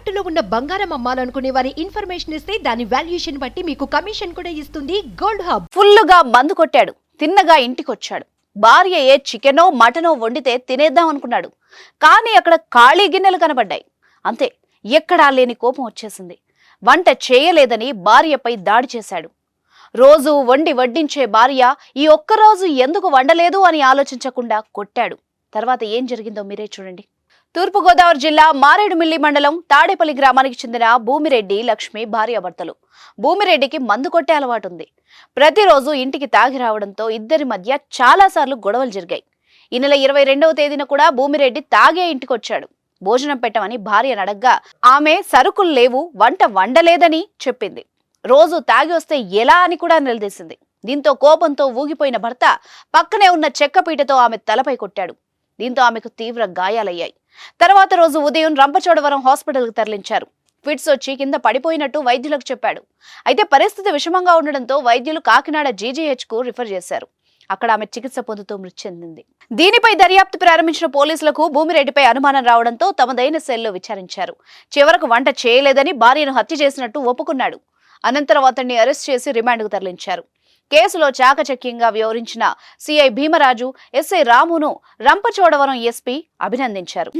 తాకట్టులో ఉన్న బంగారం అమ్మాలనుకునే వారి ఇన్ఫర్మేషన్ ఇస్తే దాని వాల్యుయేషన్ బట్టి మీకు కమిషన్ కూడా ఇస్తుంది గోల్డ్ హబ్. ఫుల్లుగా మందు కొట్టాడు. తిన్నగా ఇంటికొచ్చాడు. భార్య ఏ చికెనో మటనో వండితే తినేద్దాం అనుకున్నాడు. కానీ అక్కడ ఖాళీ గిన్నెలు కనబడ్డాయి. అంతే ఎక్కడా లేని కోపం వచ్చేసింది. వంట చేయలేదని భార్యపై దాడి చేశాడు. రోజు వండి వడ్డించే భార్య ఈ ఒక్కరోజు ఎందుకు వండలేదు అని ఆలోచించకుండా కొట్టాడు. తర్వాత ఏం జరిగిందో మీరే చూడండి. తూర్పుగోదావరి జిల్లా మారేడుమిల్లి మండలం తాడేపల్లి గ్రామానికి చెందిన భూమిరెడ్డి లక్ష్మి భార్యాభర్తలు. భూమిరెడ్డికి మందు కొట్టే అలవాటు ఉంది ప్రతిరోజు ఇంటికి తాగి రావడంతో ఇద్దరి మధ్య చాలాసార్లు గొడవలు జరిగాయి. ఈ నెల ఇరవై రెండవ తేదీన కూడా భూమిరెడ్డి తాగే ఇంటికి వచ్చాడు. భోజనం పెట్టమని భార్య అడగ్గా ఆమె సరుకులు లేవు వంట వండలేదని చెప్పింది. రోజు తాగి వస్తే ఎలా అని కూడా నిలదీసింది. దీంతో కోపంతో ఊగిపోయిన భర్త పక్కనే ఉన్న చెక్కపీటతో ఆమె తలపై కొట్టాడు. దీంతో ఆమెకు తీవ్ర గాయాలయ్యాయి. తర్వాత రోజు ఉదయం రంపచోడవరం హాస్పిటల్కి తరలించారు. ఫిట్స్ వచ్చి కింద పడిపోయినట్టు వైద్యులకు చెప్పాడు. అయితే పరిస్థితి విషమంగా ఉండడంతో వైద్యులు కాకినాడ జీజీహెచ్కు రిఫర్ చేశారు. అక్కడ ఆమె చికిత్స పొందుతూ మృతి చెందింది. దీనిపై దర్యాప్తు ప్రారంభించిన పోలీసులకు భూమిరెడ్డిపై అనుమానం రావడంతో తమదైన సెల్లో విచారించారు. చివరకు వంట చేయలేదని భార్యను హత్య చేసినట్టు ఒప్పుకున్నాడు. అనంతరం అతన్ని అరెస్ట్ చేసి రిమాండ్కు తరలించారు. కేసులో చాకచక్యంగా వ్యవహరించిన సిఐ భీమరాజు ఎస్ఐ రామును రంపచోడవరం ఎస్పీ అభినందించారు.